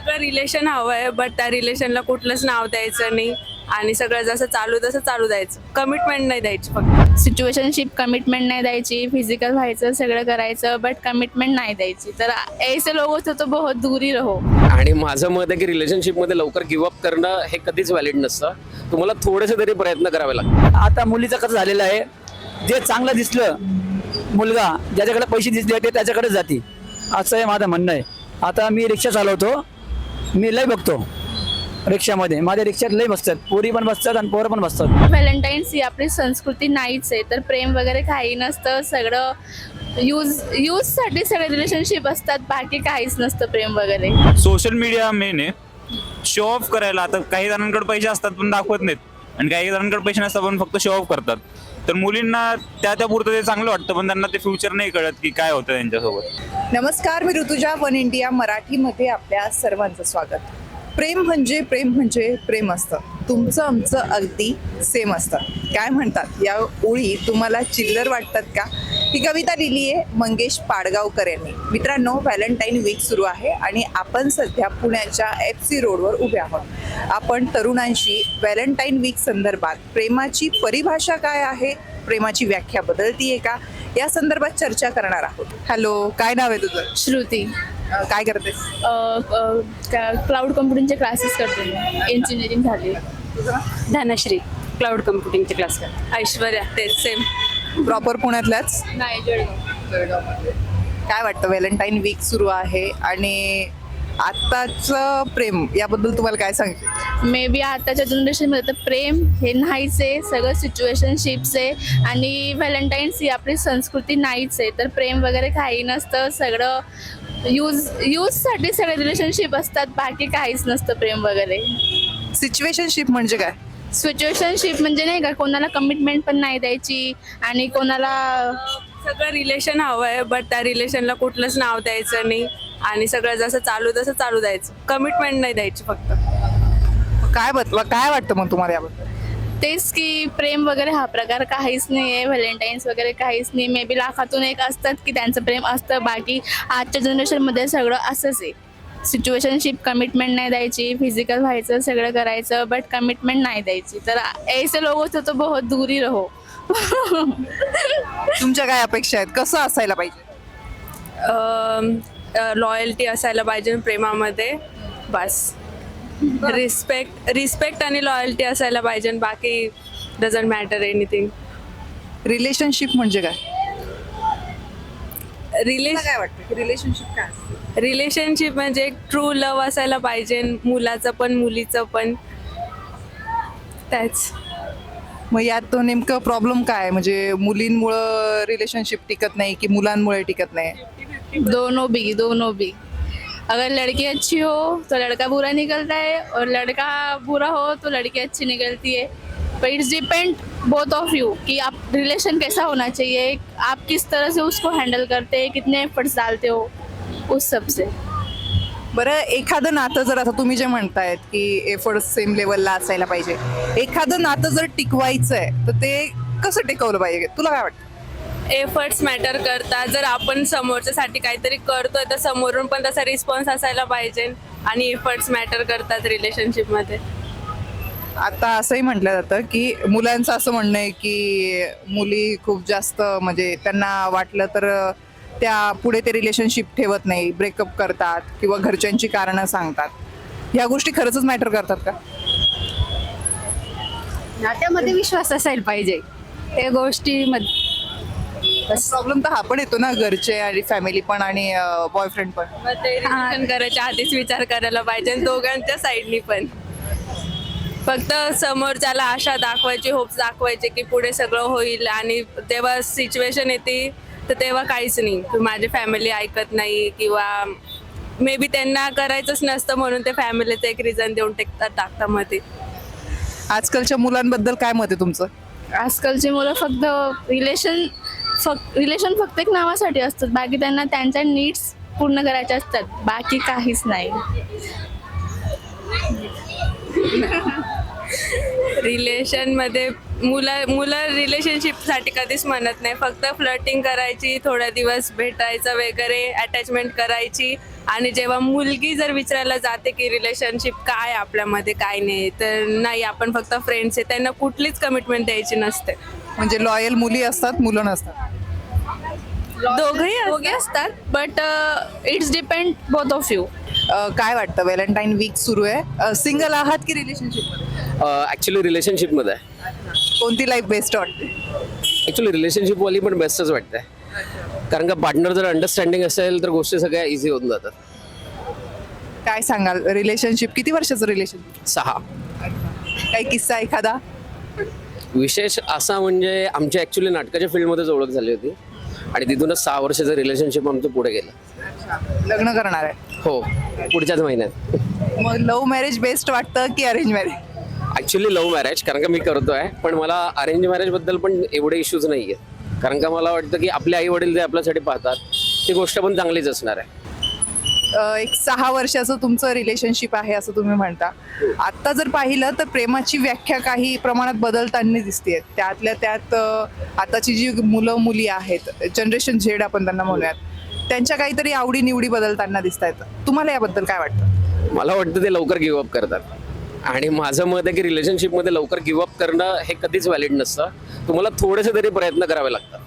सगळं रिलेशन हवं आहे बट त्या रिलेशनला कुठलंच नाव द्यायचं नाही. आणि सगळं जसं चालू तसं चालू द्यायचं. कमिटमेंट नाही द्यायची फक्त. सिच्युएशनशिप कमिटमेंट नाही द्यायची फिजिकल व्हायचं सगळं करायचं बट कमिटमेंट नाही द्यायची. तर ऐसे लोक होते तो बहुत दूर ही रहो. आणि माझं मत आहे की रिलेशनशिपमध्ये लवकर गिवअप करणं हे कधीच व्हॅलिड नसतं. तुम्हाला थोडेसे तरी प्रयत्न करावे लागतात. आता मुलीचं कसं झालेलं आहे जे चांगलं दिसलं मुलगा ज्याच्याकडे पैसे दिसले ते त्याच्याकडेच जाते. असं आहे माझं म्हणणं आहे. आता मी रिक्षा चालवतो मी लय बघतो. रिक्षामध्ये. माझ्या रिक्षात लय बसतात. पोरी पण बसतात आणि पोरं पण बसतात. व्हॅलेंटाईन्स ही आपली संस्कृती नाहीच आहे. तर प्रेम वगैरे काही नसतं. सगळं यूज यूजसाठी सगळे रिलेशनशिप असतात. बाकी काहीच नसतं प्रेम वगैरे. सोशल मीडिया मेन आहे. शो ऑफ करायला आता काही जणांकडे पैसे असतात पण दाखवत नाहीत. आणि काही जणांकडे पैसे नसतात पण फक्त शो ऑफ करतात. तर मुलींना त्या त्या पुरतं ते चांगलं वाटतं पण त्यांना ते फ्युचर नाही कळत की काय होतं त्यांच्यासोबत. नमस्कार मी ऋतुजा वन इंडिया मराठीमध्ये आपल्या सर्वांचं स्वागत. प्रेम म्हणजे प्रेम म्हणजे प्रेम असतं. तुमचं आमचं अगदी सेम असतं. काय म्हणतात? या ओळी तुम्हाला चिल्लर वाटतात का? ही कविता लिहिली आहे मंगेश पाडगावकर यांनी. मित्रांनो व्हॅलेंटाईन वीक सुरू आहे आणि आपण सध्या पुण्याच्या एफ सी रोडवर उभे आहोत. आपण तरुणांशी व्हॅलेंटाईन वीक संदर्भात प्रेमाची परिभाषा काय आहे? प्रेमाची व्याख्या बदलतीये का? या संदर्भात चर्चा करणार आहोत. हॅलो काय नाव आहे तुझं? श्रुती. काय करतेस? क्लाउड कम्प्युटिंगचे क्लासेस करते मी. इंजिनिअरिंग झाली. धनश्री क्लाउड कम्प्युटिंगचे क्लास कर ऐश्वर्या तेच सेम प्रॉपर पुण्यातल्याच? नाही जळगाव. काय वाटतं व्हॅलेंटाईन वीक सुरू आहे आणि आत्ताचं प्रेम याबद्दल तुम्हाला काय सांगते मे बी आताच्या जनरेशनमध्ये तर प्रेम हे नाहीच आहे सगळं सिच्युएशनशिप्स आहे आणि व्हॅलेंटाईन्स ही आपली संस्कृती नाहीच आहे. तर प्रेम वगैरे काही नसतं सगळं यूज यूजसाठी सगळे रिलेशनशिप असतात बाकी काहीच नसतं प्रेम वगैरे. सिच्युएशनशिप म्हणजे काय? सिच्युएशनशिप म्हणजे नाही का कोणाला कमिटमेंट पण नाही द्यायची आणि कोणाला सगळं रिलेशन हवं आहे बट त्या रिलेशनला कुठलंच नाव द्यायचं नाही आणि सगळं जसं चालू तसं चालू द्यायचं. कमिटमेंट नाही द्यायची फक्त. काय बत काय वाटतं मग तुम्हाला याबद्दल? तेच की प्रेम वगैरे हा प्रकार काहीच नाही आहे व्हॅलेंटाईन्स वगैरे काहीच नाही मे बी लाखातून एक असतात की त्यांचं प्रेम असतं. बाकी आजच्या जनरेशनमध्ये सगळं असंच आहे. सिच्युएशनशिप कमिटमेंट नाही द्यायची. फिजिकल व्हायचं सगळं करायचं बट कमिटमेंट नाही द्यायची. तर ऐसे लोक होते तो बहुत दूर ही रहो. तुमच्या काय अपेक्षा आहेत? कसं असायला पाहिजे? लॉयल्टी असायला पाहिजे प्रेमामध्ये. बस. रिस्पेक्ट रिस्पेक्ट आणि लॉयल्टी असायला पाहिजे बाकी डझंट मॅटर एनिथिंग रिलेशनशिप म्हणजे काय? काय वाटतं? रिलेशनशिप काय असतं? रिलेशनशिप म्हणजे एक ट्रू लव असायला पाहिजे मुलाचं पण मुलीचं पण. त्याच मग यात तो नेमकं प्रॉब्लेम काय? आहे? म्हणजे मुलींमुळं रिलेशनशिप टिकत नाही की मुलांमुळे टिकत नाही? दोनों भी दोनों भी अगर लड़की अच्छी हो तो लड़का बुरा निकलता है और लड़का बुरा हो तो लड़की अच्छी निकलती है। पर it's depend both of you कि आप रिलेशन कैसा होना चाहिए आप किस तरह से उसको हैंडल करते हैं कितने एफर्ट्स डालते हो उस सब से। बरं एखादं नातं जर आता तुम्ही जे म्हणतायत की एफर्ट्स सेम लेवलला असायला पाहिजे. एखादं नातं जर टिकवायचं आहे तर ते कसं टिकवलं पाहिजे? तुला काय वाटतं? एफर्ट्स मॅटर करतात. जर आपण समोरच्यासाठी काहीतरी करतोय तर समोरून पण तसा रिस्पॉन्स असायला पाहिजे आणि एफर्ट्स मॅटर करतात रिलेशनशिपमध्ये आता असंही म्हटलं जातं की मुलांचं असं म्हणणं आहे की मुली खूप जास्त म्हणजे त्यांना वाटलं तर त्या पुढे ते रिलेशनशिप ठेवत नाही ब्रेकअप करतात किंवा घरच्यांची कारणं सांगतात. ह्या गोष्टी खरंच मॅटर करतात का? नात्यामध्ये विश्वास असायला पाहिजे. त्या प्रॉब्लेम तर हा पण येतो ना घरचे आणि फॅमिली पण आणि बॉयफ्रेंड पण. मग ते रिलेशन करायच्या आधीच विचार करायला पाहिजे आणि दोघांच्या साईडनी पण. फक्त समोरच्याला आशा दाखवायची होप्स दाखवायचे की पुढे सगळं होईल आणि तेव्हा सिच्युएशन येते तर तेव्हा काहीच नाही. की माझी फॅमिली ऐकत नाही किंवा मे बी त्यांना करायचंच नसतं म्हणून ते फॅमिलीचं एक रिझन देऊन टेकतात टाकतात मध्ये आजकालच्या मुलांबद्दल काय मत आहे तुमचं? आजकालची मुलं फक्त रिलेशन फक्त रिलेशन फक्त एक नावासाठी असतात. बाकी त्यांना त्यांच्या नीड्स पूर्ण करायच्या असतात. बाकी काहीच नाही. रिलेशनमध्ये मुलं मुलं रिलेशनशिपसाठी कधीच म्हणत नाही. फक्त फ्लटिंग करायची थोड्या दिवस भेटायचं वगैरे अटॅचमेंट करायची. आणि जेव्हा मुलगी जर विचारायला जाते की रिलेशनशिप काय आपल्यामध्ये काय नाही तर नाही आपण फक्त फ्रेंड्स आहे. त्यांना कुठलीच कमिटमेंट द्यायची नसते. म्हणजे लॉयल मुली असतात मुलं नसतात. दोघंही असतात. दोघे असतात but it's depend both of you uh, काय वाटतं? व्हॅलेंटाईन वीक सुरू आहे. सिंगल आहात की रिलेशनशिप ॲक्च्युली रिलेशनशिपमध्ये आहे. कोणती लाईफ बेस्ट वाटते? ॲक्च्युली रिलेशनशिपवाली पण बेस्टच वाटते कारण का पार्टनर जर अंडरस्टँडिंग असेल तर गोष्टी सगळ्या इझी होऊन जातात. काय सांगाल? रिलेशनशिप किती वर्षाचं रिलेशनशिप सहा. काही किस्सा एखादा? विशेष असा म्हणजे आमची ॲक्च्युली नाटकाच्या फील्डमध्येच ओळख झाली होती. आणि तिथूनच सहा वर्षाचं रिलेशनशिप आमचं पुढे गेलं. लग्न करणार आहे. हो पुढच्याच महिन्यात. मग लव्ह मॅरेज बेस्ट वाटतं की arrange marriage actually love marriage कारण का मी करतो आहे पण मला अरेंज मॅरेजबद्दल पण एवढे इश्यूज नाही आहेत कारण का मला वाटतं की आपले आई वडील जे आपल्यासाठी पाहतात ती गोष्ट पण चांगलीच असणार आहे. एक सहा वर्षाचं तुमचं रिलेशनशिप आहे असं तुम्ही म्हणता. आत्ता जर पाहिलं तर प्रेमाची व्याख्या काही प्रमाणात बदलताना दिसते त्यातल्या त्यात आताची जी मुलं मुली आहेत जनरेशन झेड आपण त्यांना म्हणूयात त्यांच्या काहीतरी आवडी निवडी बदलताना दिसत आहेत तुम्हाला याबद्दल काय वाटतं? मला वाटतं ते लवकर गिवअप करतात. आणि माझं मत आहे की रिलेशनशिपमध्ये लवकर गिवअप करणं हे कधीच व्हॅलिड नसतं. तुम्हाला थोडेसे तरी प्रयत्न करावे लागतात.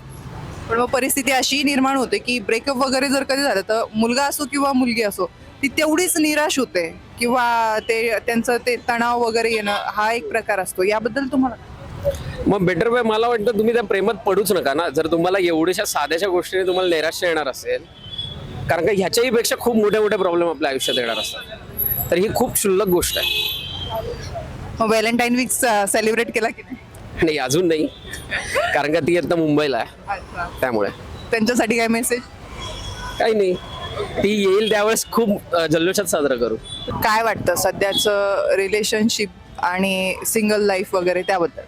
पण मग परिस्थिती अशी निर्माण होते की ब्रेकअप वगैरे जर कधी झालं तर मुलगा असो किंवा मुलगी असो ती तेवढीच निराश होते किंवा ते त्यांचं ते तणाव वगैरे येणं हा एक प्रकार असतो. याबद्दल तुम्हाला मग बेटर वे मला वाटतं तुम्ही त्या प्रेमात पडूच नका ना. जर तुम्हाला एवढ्याशा साध्याशा गोष्टीने तुम्हाला नैराश्य येणार असेल कारण का ह्याच्याही पेक्षा खूप मोठे मोठे प्रॉब्लेम आपल्या आयुष्यात येणार असतात. तर ही खूप क्षुल्लक गोष्ट आहे. व्हॅलेंटाईन वीक सेलिब्रेट केला की नाही? नाही अजून नाही. कारण का ती आता मुंबईला आहे. त्यामुळे. त्यांच्यासाठी काय मेसेज काही नाही. ती येईल त्यावेळेस खूप अं, जल्लोषात साजरा करू. काय वाटतं सध्याचं रिलेशनशिप आणि सिंगल लाईफ वगैरे त्याबद्दल?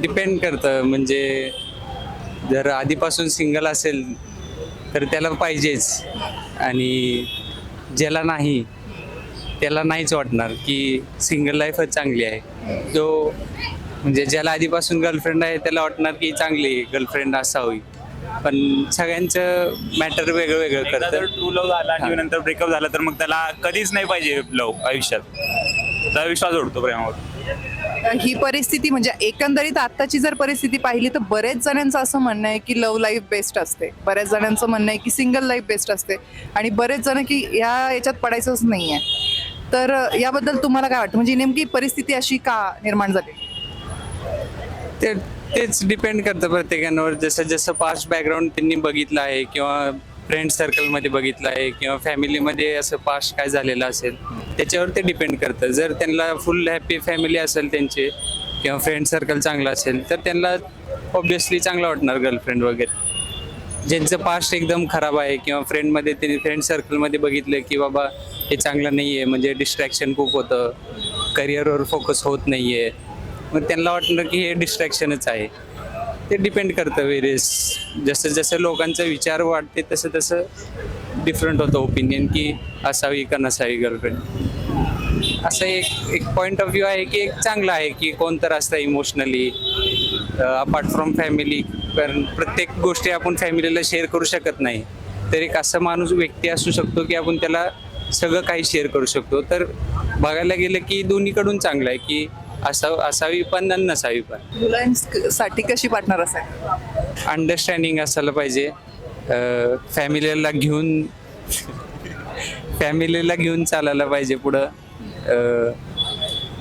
डिपेंड करतं. म्हणजे जर आधीपासून सिंगल असेल तर त्याला पाहिजेच. आणि ज्याला नाही त्याला नाहीच वाटणार की सिंगल लाईफच चांगली आहे. जो म्हणजे ज्याला आधीपासून गर्लफ्रेंड आहे त्याला वाटणार की चांगली गर्लफ्रेंड असावी पण सगळ्यांचं मॅटर वेगळं वेगळं एकदा जर करतं ट्रू लव्ह झाला आणि नंतर ब्रेकअप झाला तर मग त्याला कधीच नाही पाहिजे लव्ह आयुष्यात. त्याचा विश्वास उडतो प्रेमावर. ही परिस्थिती म्हणजे एकंदरीत आत्ताची जर परिस्थिती पाहिली तर बरेच जणांचं असं म्हणणं आहे की लव्ह लाईफ बेस्ट असते. बऱ्याच जणांचं म्हणणं आहे की सिंगल लाईफ बेस्ट असते. आणि बरेच जण की या याच्यात पडायचंच नाही आहे तर याबद्दल तुम्हाला काय वाटतं? म्हणजे नेमकी परिस्थिती अशी का निर्माण झाली? ते तेच डिपेंड करतं प्रत्येकावर. जसं जसं पास्ट बॅकग्राऊंड त्यांनी बघितलं आहे किंवा फ्रेंड सर्कलमध्ये बघितलं आहे किंवा फॅमिलीमध्ये असं पास्ट काय झालेलं असेल त्याच्यावर ते डिपेंड करतं. जर त्यांना फुल हॅपी फॅमिली असेल त्यांचे किंवा फ्रेंड सर्कल चांगलं असेल तर त्यांना ऑब्विसली चांगलं वाटणार गर्लफ्रेंड वगैरे. ज्यांचं पास्ट एकदम खराब आहे किंवा फ्रेंडमध्ये त्यांनी फ्रेंड सर्कलमध्ये बघितलं की बाबा हे चांगलं नाही आहे. म्हणजे डिस्ट्रॅक्शन खूप होतं. करिअरवर फोकस होत नाही आहे. मग त्यांना वाटणं की हे डिस्ट्रॅक्शनच आहे. ते डिपेंड करतं वेरियस जसं जसं लोकांचा विचार वाढते तसं तसं डिफरंट होतं ओपिनियन की असावी का नसावी गर्लफ्रेंड असं एक एक पॉईंट ऑफ व्ह्यू आहे की एक चांगलं आहे की कोण तर असतं इमोशनली अपार्ट फ्रॉम फॅमिली कारण प्रत्येक गोष्टी आपण फॅमिलीला शेअर करू शकत नाही. तर एक असं माणूस व्यक्ती असू शकतो की आपण त्याला सगळं काही शेअर करू शकतो. तर बघायला गेलं की दोन्हीकडून चांगलं आहे की असा असावी पण आणि नसावी पण. मुलांसाठी कशी पार्टनर असेल अंडरस्टँडिंग असायला पाहिजे. फॅमिलीला घेऊन फॅमिलीला घेऊन चालायला पाहिजे पुढं.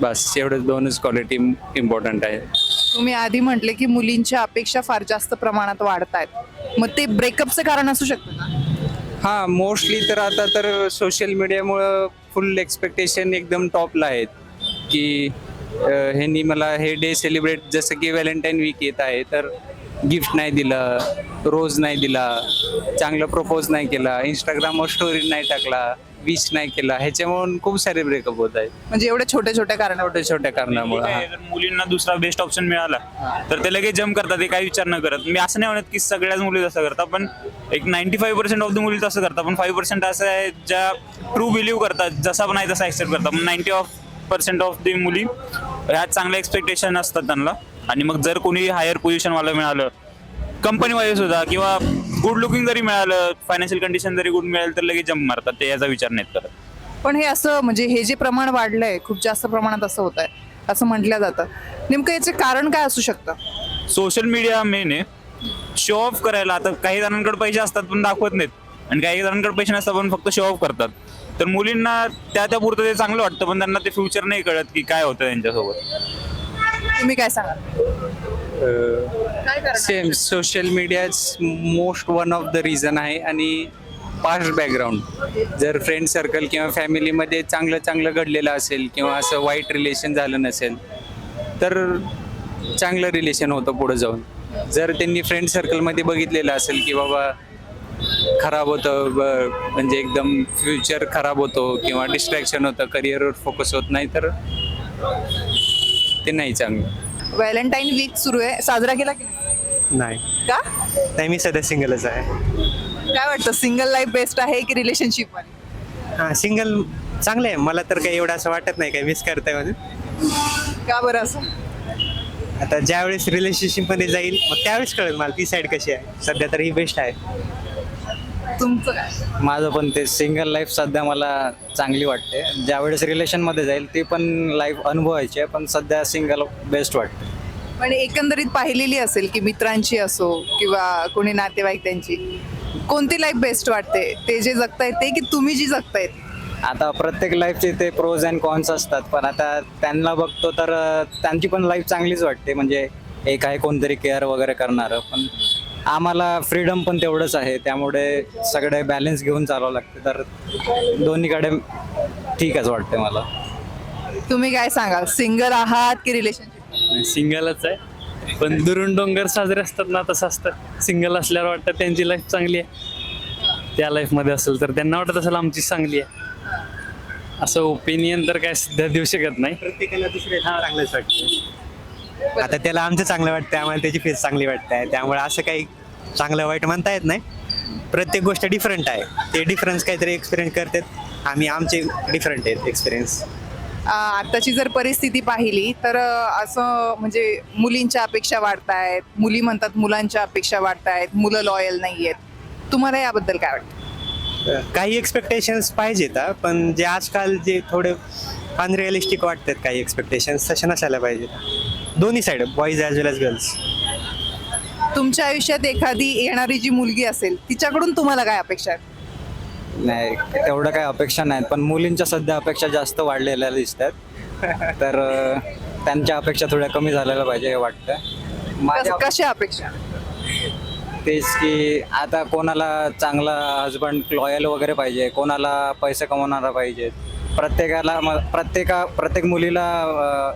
बस एवढं दोनच क्वालिटी इम्पॉर्टंट आहे. तुम्ही आधी म्हटले की मुलींच्या अपेक्षा फार जास्त प्रमाणात वाढत आहेत मग ते ब्रेकअपचं कारण असू शकतं का हां मोस्टली तर आता तर सोशल मीडियामुळं फुल एक्सपेक्टेशन एकदम टॉपला आहेत. की ह्यांनी मला हे डे सेलिब्रेट जसं की व्हॅलेंटाईन वीक येत आहे तर गिफ्ट नाही दिलं रोज नाही दिला चांगलं प्रपोज नाही केला इंस्टाग्रामवर स्टोरी नाही टाकला. विश नाही केला. ह्याच्यामुळे खूप सारे ब्रेकअप होत आहेत. म्हणजे एवढ्या छोट्या छोट्या कारण छोट्या छोट्या कारणामुळे आहे, जर मुलींना दुसरा बेस्ट ऑप्शन मिळाला तर ते लगेच जम करतात ते काही विचार न करत. मी असं नाही म्हणत की सगळ्याच मुली तसं करतात पण एक ninety five percent of the मुली तसं करतात. पण फाईव्ह पर्सेंट असं आहे ज्या ट्रू बिलीव्ह करतात जसा पण आहे तसा ऍक्सेप्ट करतात. पण ninety of percent of the मुली ह्या चांगल्या एक्सपेक्टेशन असतात त्यांना. आणि मग जर कोणी हायर पोझिशनवाला मिळालं कंपनीवाले सुद्धा किंवा गुड लुकिंग जरी मिळालं फायनान्शियल कंडिशन जरी गुड मिळालं तर लगेच जम्प मारतात. ते याचा विचार नाहीत करत. पण हे असं म्हणजे हे जे प्रमाण वाढलंय खूप जास्त प्रमाणात असं होत आहे असं म्हटलं जातं. नेमकं याचे कारण काय असू शकतं? सोशल मीडिया मेन आहे. शो ऑफ करायला आता काही जणांकडे पैसे असतात पण दाखवत नाहीत. आणि काही जणांकडे पैसे नसतात पण फक्त शो ऑफ करतात. तर मुलींना त्या त्या पुरतं ते चांगलं वाटतं पण त्यांना ते फ्युचर नाही कळत की काय होतं त्यांच्यासोबत. तुम्ही काय सांगा काय कारण same social मीडियाच most one of the reason आहे आणि पास्ट बॅकग्राऊंड. जर फ्रेंड सर्कल किंवा फॅमिलीमध्ये चांगलं चांगलं घडलेलं असेल किंवा असं वाईट रिलेशन झालं नसेल तर चांगलं रिलेशन होतं पुढे जाऊन. जर त्यांनी फ्रेंड सर्कलमध्ये बघितलेलं असेल की बाबा खराब होतं ब- म्हणजे एकदम फ्युचर खराब होतो किंवा डिस्ट्रॅक्शन होतं करिअरवर फोकस होत नाही तर ते नाही चांगलं. व्हॅलेंटाईन वीक सुरू आहे. साजरा केला की नाही? नाही का? नाही मी सध्या सिंगलच आहे. काय वाटतं? सिंगल लाईफ बेस्ट आहे की रिलेशनशिप हां सिंगल चांगलं आहे. मला तर काही एवढं असं वाटत नाही. काही मिस करताय म्हणून का बरं असं? आता ज्यावेळेस रिलेशनशिपमध्ये जाईल मग त्यावेळेस कळेल मला ती साईड कशी आहे. सध्या तर ही बेस्ट आहे. तुमचं काय? माझं पण ते सिंगल लाईफ सध्या मला चांगली वाटते. ज्यावेळेस रिलेशनमध्ये जाईल ती पण लाईफ अनुभवायची आहे पण सध्या सिंगल बेस्ट वाटते. पण एकंदरीत पाहिलेली असेल की मित्रांची असो किंवा कोणी नातेवाईक त्यांची कोणती लाईफ बेस्ट वाटते? ते जे जगतायत ते की तुम्ही जी जगतायत? आता प्रत्येक लाईफचे ते प्रोज अँड कॉन्स असतात पण आता त्यांना बघतो तर अं, त्यांची पण लाईफ चांगलीच वाटते. म्हणजे एक आहे कोणतरी केअर वगैरे करणारं पण आम्हाला फ्रीडम पण तेवढंच आहे. त्यामुळे सगळे बॅलन्स घेऊन चालावं लागते. तर दोन्हीकडे ठीकच वाटते मला. तुम्ही काय सांगाल? सिंगल आहात की रिलेशनशिप सिंगलच आहे. पण दुरून डोंगर साजरे असतात ना तसं असतं. सिंगल असल्यावर वाटतं त्यांची लाईफ चांगली आहे. त्या लाईफमध्ये असेल तर त्यांना वाटत असेल आमची चांगली आहे. असं ओपिनियन तर काय सध्या देऊ शकत नाही. प्रत्येकाला दुसरे चांगलंच वाटतं. आता त्याला आमचं चांगलं वाटतं आम्हाला त्याची फेस चांगली वाटते त्यामुळे असं काही चांगलं वाईट म्हणता येत नाही. प्रत्येक गोष्ट डिफरंट आहे. ते डिफरन्स काहीतरी एक्सपिरियन्स करतात. आम्ही आमचे डिफरंट आहेत एक्सपिरियन्स आताची जर परिस्थिती पाहिली तर असं म्हणजे मुलींच्या अपेक्षा वाढतायत मुली म्हणतात मुलांच्या अपेक्षा वाढतायत मुलं लॉयल नाही आहेत. तुम्हाला याबद्दल काय वाटतं? काही एक्सपेक्टेशन्स पाहिजेत पण जे आजकाल जे थोडे अनरिअलिस्टिक वाटतात काही एक्सपेक्टेशन्स तसे नसायला पाहिजेत. दोन्ही side boys as well as girls तुमच्या आयुष्यात एखादी येणारी जी मुलगी असेल तिच्याकडून तुम्हाला काय अपेक्षा आहेत? नाही तेवढं काही अपेक्षा नाहीत पण मुलींच्या सध्या अपेक्षा जास्त वाढलेल्या दिसतात. तर अं, त्यांच्या अपेक्षा थोड्या कमी झालेल्या पाहिजे हे वाटतं माझ्या कशा अपेक्षा? तेच की आता कोणाला चांगला हजबंड लॉयल वगैरे पाहिजे कोणाला पैसे कमवणारा पाहिजे. प्रत्येकाला म- प्रत्येका प्रत्येक मुलीला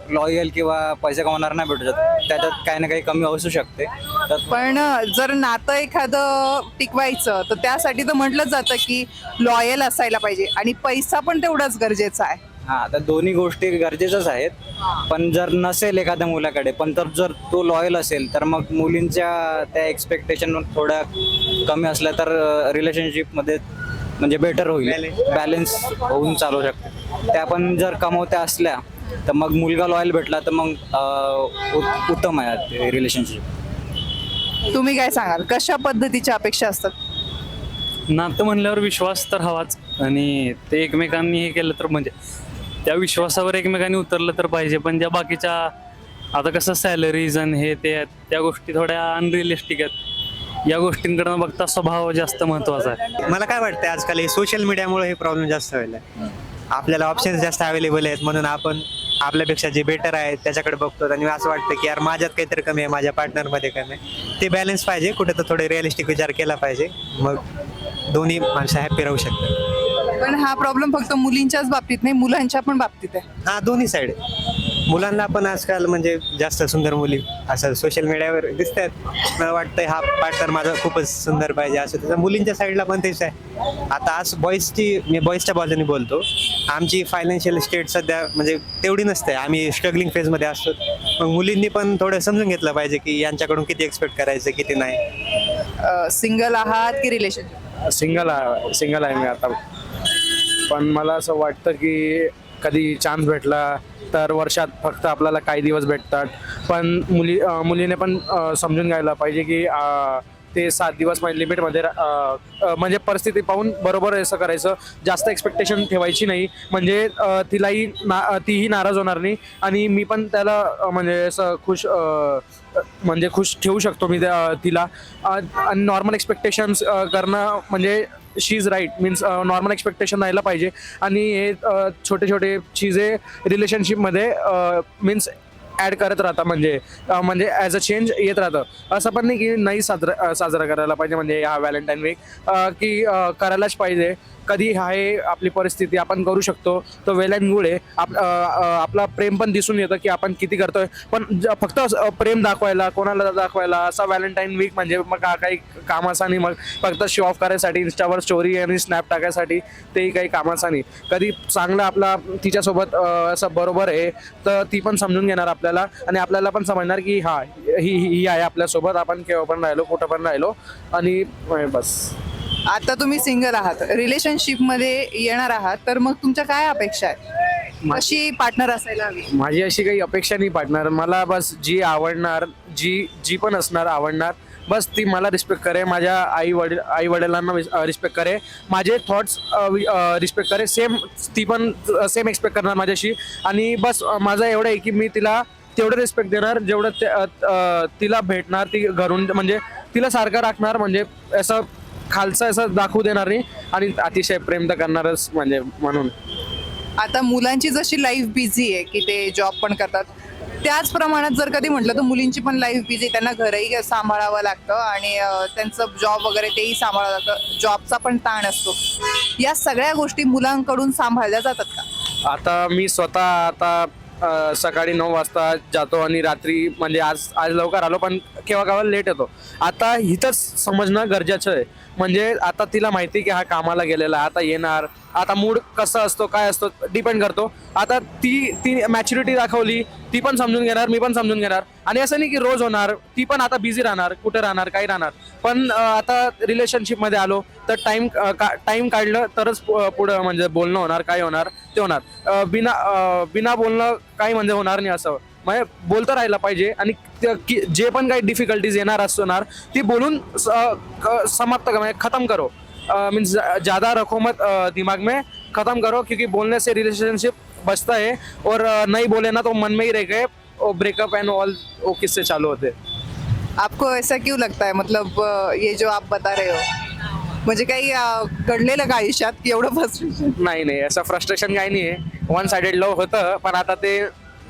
लॉयल किंवा पैसे कमवणार नाही भेटू शकत त्याच्यात काही ना काही कमी असू शकते. तर पण जर नातं एखादं टिकवायचं तर त्यासाठी तर म्हटलं जातं की लॉयल असायला पाहिजे. आणि पैसा पण तेवढाच गरजेचा आहे. हा तर दोन्ही गोष्टी गरजेच्याच आहेत. पण जर नसेल एखाद्या मुलाकडे पण तर जर तो लॉयल असेल तर मग मुलींच्या त्या एक्सपेक्टेशन थोड्या कमी असल्या तर रिलेशनशिपमध्ये म्हणजे बेटर होईल. बॅलन्स होऊन चालू शकते. त्या पण जर कमवत्या असल्या तर मग मुलगा लॉयल भेटला तर मग अं, उत्तम आहे रिलेशनशिप तुम्ही काय सांगाल? कशा पद्धतीच्या अपेक्षा असतात? नातं म्हणल्यावर विश्वास तर हवाच. आणि ते एकमेकांनी हे केलं तर म्हणजे त्या विश्वासावर एकमेकांनी उतरलं तर पाहिजे. पण ज्या बाकीच्या आता कसं सॅलरीज आणि हे ते आहेत, त्या गोष्टी थोड्या अनरिअलिस्टिक आहेत. या गोष्टींकडे बघता स्वभाव जास्त महत्त्वाचा आहे. मला काय वाटतं आजकाल हे सोशल मीडियामुळे हे प्रॉब्लेम जास्त व्हायला आपल्याला ऑप्शन्स जास्त अवेलेबल आहेत म्हणून आपण आपल्यापेक्षा जे बेटर आहेत त्याच्याकडे बघतो आणि असं वाटतं की यार माझ्यात काहीतरी कमी आहे माझ्या पार्टनरमध्ये कमी आहे. ते बॅलन्स पाहिजे कुठे तर थोडे रिअलिस्टिक विचार केला पाहिजे. मग दोन्ही माणसं हॅपी राहू शकतात. पण हा प्रॉब्लेम फक्त मुलींच्याच बाबतीत नाही मुलांच्या पण बाबतीत आहे. हा दोन्ही साईड मुलांना पण आजकाल म्हणजे जास्त सुंदर मुली असं सोशल मीडियावर दिसतात मला वाटतं हा पार्टनर माझा खूपच सुंदर पाहिजे असं. तसं मुलींच्या साईडला पण तेच आहे. आता आज बॉईजची मी बॉईजच्या बाजूने बोलतो. आमची फायनान्शियल स्टेट सध्या म्हणजे तेवढी नसते. आम्ही स्ट्रगलिंग फेजमध्ये असतो. मग मुलींनी पण थोडं समजून घेतलं पाहिजे की यांच्याकडून किती एक्सपेक्ट करायचं किती नाही. सिंगल आहात की रिलेशनशिप सिंगल आहे सिंगल आहे मी आता. पण मला असं वाटतं की कधी चान्स भेटला तर वर्षात फक्त आपल्याला काही दिवस भेटतात. पण मुली मुलीने पण समजून घ्यायला पाहिजे की ते सात दिवस म्हणजे लिमिटमध्ये म्हणजे परिस्थिती पाहून बरोबर असं करायचं. जास्त एक्सपेक्टेशन ठेवायची नाही. म्हणजे तिलाही ना तीही नाराज होणार नाही. आणि मी पण त्याला म्हणजे असं खुश म्हणजे खुश ठेवू शकतो मी त्या- तिला. आणि नॉर्मल एक्सपेक्टेशन्स करणं म्हणजे she is right means normal expectation राहायला पाहिजे. आणि हे छोटे छोटे चीजे रिलेशनशिपमध्ये मीन्स ॲड करत राहतात म्हणजे म्हणजे ॲज अ चेंज येत राहतं. असं पण नाही की नाही साजरा साजरा करायला पाहिजे म्हणजे हा व्हॅलेंटाईन वीक की करायलाच पाहिजे. कधी आहे आपली परिस्थिती आपण करू शकतो. तो वेल्यांमुळे आप आपला प्रेम पण दिसून येतं की आपण किती करतोय. पण ज- फक्त प्रेम दाखवायला कोणाला दाखवायला असा व्हॅलेंटाईन वीक म्हणजे मग का काही कामाचा नाही मग फक्त शो ऑफ करायसाठी इंस्टावर स्टोरी आणि स्नॅप टाकायसाठी तेही काही कामाचा नाही. कधी चांगलं आपला तिच्यासोबत असं बरोबर आहे तर ती पण समजून घेणार आपल्याला आणि आपल्याला पण समजणार की हा ही ही ही आहे आपल्यासोबत. आपण केव्हा पण राहिलो कुठं पण राहिलो आणि बस. आता तुम्ही सिंगल आहात. रिलेशनशिपमध्ये येणार आहात. तर मग तुमच्या काय अपेक्षा आहेत? कशी पार्टनर असायला हवी? माझी अशी काही अपेक्षा नाही पार्टनर मला बस जी आवडणार जी जी पण असणार आवडणार बस ती मला रिस्पेक्ट करे माझ्या आई वडील आई वडिलांना रिस्पेक्ट करे. माझे थॉट्स रिस्पेक्ट करे. सेम ती पण सेम एक्सपेक्ट करणार माझ्याशी. आणि बस अ, माझं एवढं आहे की मी तिला तेवढं रिस्पेक्ट देणार जेवढं ते- अ, अ, तिला भेटणार ती घरून म्हणजे तिला सारखं राखणार म्हणजे असं खालचं असं दाखवू देणार नाही आणि अतिशय प्रेम तर करणारच म्हणजे म्हणून. आता मुलांची जशी लाईफ बिझी आहे की ते जॉब पण करतात त्याच प्रमाणात जर कधी म्हटलं तर मुलींची पण लाईफ बिझी त्यांना घरही सांभाळावं लागतं आणि त्यांचं जॉब वगैरे तेही सांभाळावं लागतं. जॉबचा पण ताण असतो. या सगळ्या गोष्टी मुलांकडून सांभाळल्या जातात का? आता मी स्वतः आता सकाळी नऊ वाजता जातो आणि रात्री म्हणजे आज आज लवकर आलो पण केव्हा केव्हा लेट येतो. आता इथंच समजणं गरजेचं आहे. म्हणजे आता तिला माहिती की हा कामाला गेलेला आता येणार. आता मूड कसं असतो काय असतो डिपेंड करतो. आता ती ती मॅच्युरिटी दाखवली ती पण समजून घेणार मी पण समजून घेणार. आणि असं नाही की रोज होणार ती पण आता बिझी राहणार कुठे राहणार काही राहणार. पण आता रिलेशनशिपमध्ये आलो तर टाईम का टाईम काढलं तरच पु- पुढं म्हणजे बोलणं होणार काय होणार ते होणार. बिना बिना बोलणं काही म्हणजे होणार नाही असं. म्हणजे बोलतं राहायला पाहिजे आणि जे पण काही डिफिकल्टीज येणार असणार ती बोलून समाप्त कर- म्हणजे खत्म करो. मीन्स ज़्यादा रखो मत दिमाग में ख़त्म करो क्योंकि बोलने से रिलेशनशिप बचता है और नहीं बोले ना तो मन में ही रह गए और ब्रेकअप एंड ऑल वो किससे चालू होते आपको ऐसा क्यों लगता है? मतलब ये जो आप बता रहे हो म्हणजे काही घडलेलं का आयुष्यात की एवढं फ्रस्ट्रेशन नाही नाही असं फ्रस्ट्रेशन काही नाही आहे. वन साइडेड लव होतं पण आता ते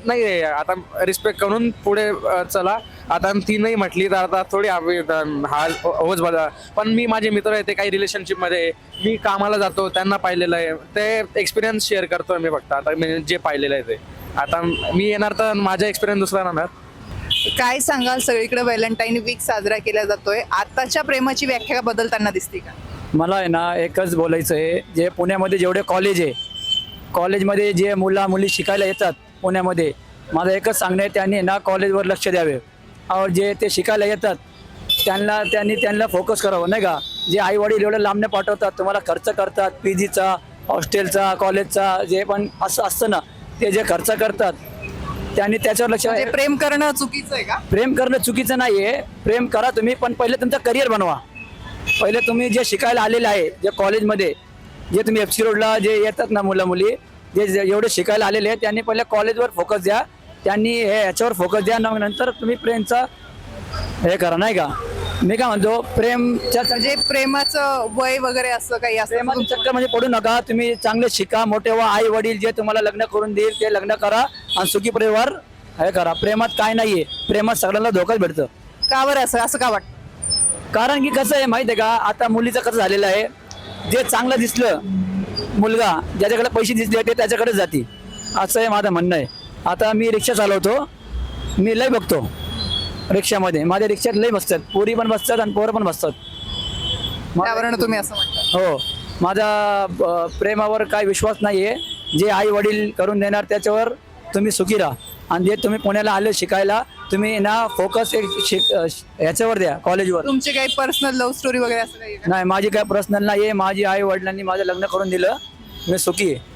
नाही आहे आता रिस्पेक्ट करून पुढे चला. आता ती नाही म्हटली तर आता थोडी आम्ही अ, हा होच बघा. पण मी माझे मित्र आहे ते काही रिलेशनशिपमध्ये. मी कामाला जातो त्यांना पाहिलेलं आहे. ते एक्सपिरियन्स शेअर करतोय मी फक्त. आता मी जे पाहिलेलं आहे ते. आता मी येणार तर माझा एक्सपिरियन्स दुसरा राहणार. काय सांगाल सगळीकडे? व्हॅलेंटाईन वीक साजरा केला जातोय. आताच्या प्रेमाची व्याख्या बदलताना दिसते का? मला आहे ना एकच बोलायचं आहे. जे पुण्यामध्ये जेवढे कॉलेज आहे कॉलेजमध्ये जे मुला मुली शिकायला येतात पुण्यामध्ये. माझं एकच सांगणं आहे त्यांनी ना कॉलेजवर लक्ष द्यावे. और जे ते शिकायला येतात त्यांना त्यांनी त्यांना फोकस करावं नाही का? जे आई वडील एवढं लांबने पाठवतात तुम्हाला खर्च करतात पी जीचा हॉस्टेलचा कॉलेजचा जे पण असं असतं ना ते जे खर्च करतात त्यांनी त्याच्यावर लक्ष म्हणजे प्रेम करणं चुकीचं आहे का? प्रेम करणं चुकीचं नाही आहे प्रेम करा तुम्ही पण पहिले तुमचं करिअर बनवा. पहिले तुम्ही जे शिकायला आलेले आहे जे कॉलेजमध्ये जे तुम्ही एफ सी रोडला जे येतात ना मुलं मुली जे एवढे शिकायला आलेले आहेत त्यांनी पहिले कॉलेजवर फोकस द्या. त्यांनी हे ह्याच्यावर फोकस द्या मग नंतर तुम्ही प्रेमचा हे करा नाही का? मी काय म्हणतो प्रेमच्या म्हणजे प्रेमाचं वय वगैरे असं काही असं चक्कर म्हणजे पडू नका तुम्ही चांगले शिका मोठे व्हा आई वडील जे तुम्हाला लग्न करून देईल ते लग्न करा आणि सुखी परिवार हे करा. प्रेमात काय नाहीये प्रेमात सगळ्यांना धोकाच भेटतं. का बरं असं? असं का वाटतं? कारण की कसं आहे माहिती आहे का आता मुलीचं कसं झालेलं आहे जे चांगलं दिसलं मुलगा ज्याच्याकडे पैसे दिसले ते त्याच्याकडेच जाते. असं आहे माझं म्हणणं आहे. आता मी रिक्षा चालवतो. मी लय बघतो रिक्षामध्ये. माझ्या रिक्षात लय बसतात. पोरी पण बसतात आणि पोरं पण बसतात. त्यावरून तुम्ही असं म्हणता. हो. माझा प्रेमावर काय विश्वास नाही आहे जे आई वडील करून देणार त्याच्यावर तुम्ही सुखी राहा. आणि जे तुम्ही पुण्याला आले शिकायला तुम्ही ना फोकस एक शिक ह्याच्यावर द्या कॉलेजवर तुमची काही पर्सनल लव्ह स्टोरी वगैरे असं काही आहे का? नाही माझी काय पर्सनल नाही आहे माझी आई वडिलांनी माझं लग्न करून दिलं. मी सुखी आहे.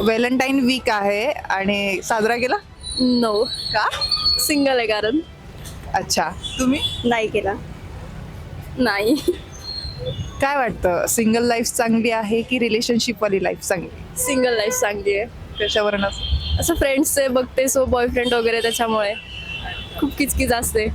व्हॅलेंटाईन वीक आहे आणि साजरा केला? नो का? सिंगल आहे कारण. अच्छा. तुम्ही? नाही केला. नाही. काय वाटतं? सिंगल लाईफ चांगली आहे की रिलेशनशिप वाली लाईफ चांगली? सिंगल लाईफ चांगली आहे. कशावर असं फ्रेंड्सचे बघते सो बॉयफ्रेंड वगैरे त्याच्यामुळे. खूप किचकिच असते.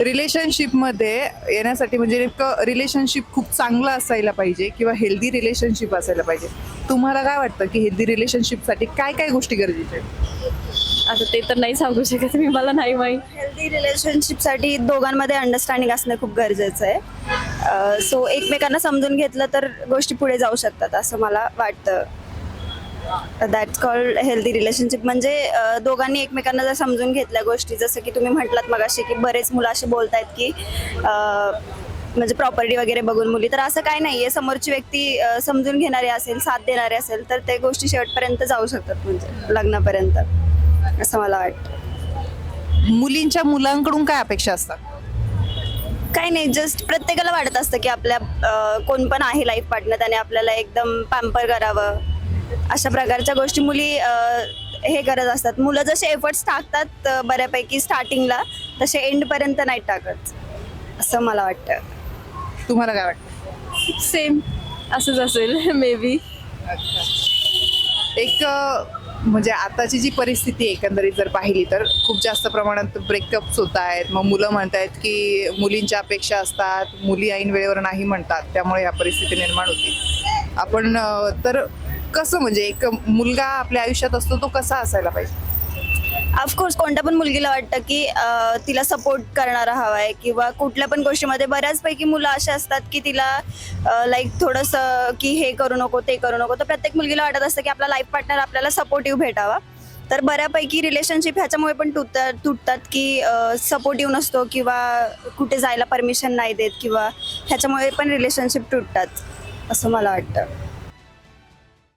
रिलेशनशिपमध्ये येण्यासाठी म्हणजे नेमकं रिलेशनशिप खूप चांगलं असायला पाहिजे किंवा हेल्दी रिलेशनशिप असायला पाहिजे. तुम्हाला काय वाटतं की हेल्दी रिलेशनशिपसाठी काय काय गोष्टी गरजेच्या आहेत? आता ते तर नाही सांगू शकत मी मला नाही माहीत. हेल्दी रिलेशनशिपसाठी दोघांमध्ये अंडरस्टँडिंग असणं खूप गरजेचं आहे. सो एकमेकांना समजून घेतलं तर गोष्टी पुढे जाऊ शकतात असं मला वाटतं. दॅट्स कॉल्ड हेल्दी रिलेशनशिप म्हणजे दोघांनी एकमेकांना जर समजून घेतल्या गोष्टी जसं की तुम्ही म्हटलात मगाशी की बरेच मुलं असे बोलतायत की म्हणजे प्रॉपर्टी वगैरे बघून मुली. तर असं काय नाही आहे समोरची व्यक्ती समजून घेणारी असेल साथ देणारी असेल तर ते गोष्टी शेवटपर्यंत जाऊ शकतात म्हणजे लग्नापर्यंत असं मला वाटतं. मुलींच्या मुलांकडून काय अपेक्षा असतात? काही नाही. जस्ट प्रत्येकाला वाटत असतं की आपल्या कोण पण आहे लाईफ पार्टनर त्याने आपल्याला एकदम पॅम्पर करावं. अशा प्रकारच्या गोष्टी मुली हे करत असतात. मुलं जसे एफर्ट्स टाकतात बऱ्यापैकी स्टार्टिंगला तसे एंडपर्यंत नाही टाकत असं मला वाटतं. तुम्हाला काय वाटतं? सेम असंच असेल मे बी एक म्हणजे आताची जी परिस्थिती एकंदरीत जर पाहिली तर खूप जास्त प्रमाणात ब्रेकअप्स होत आहेत. मग मुलं म्हणतायत की मुलींच्या अपेक्षा असतात मुली ऐन वेळेवर नाही म्हणतात त्यामुळे या परिस्थिती निर्माण होती. आपण तर कसं म्हणजे एक मुलगा आपल्या आयुष्यात असतो तो कसा असायला पाहिजे? ऑफकोर्स कोणत्या पण मुलगीला वाटतं की अं, तिला सपोर्ट करणारा हवा आहे किंवा कुठल्या पण गोष्टीमध्ये बऱ्याचपैकी मुलं असे असतात की तिला लाईक थोडंसं की हे करू नको ते करू नको. तर प्रत्येक मुलगीला वाटत असतं की आपला लाईफ पार्टनर आपल्याला सपोर्टिव्ह भेटावा. तर बऱ्यापैकी रिलेशनशिप ह्याच्यामुळे पण तुटतात तुटतात की सपोर्टिव्ह नसतो किंवा कुठे जायला परमिशन नाही देत किंवा ह्याच्यामुळे पण रिलेशनशिप तुटतात असं मला वाटतं.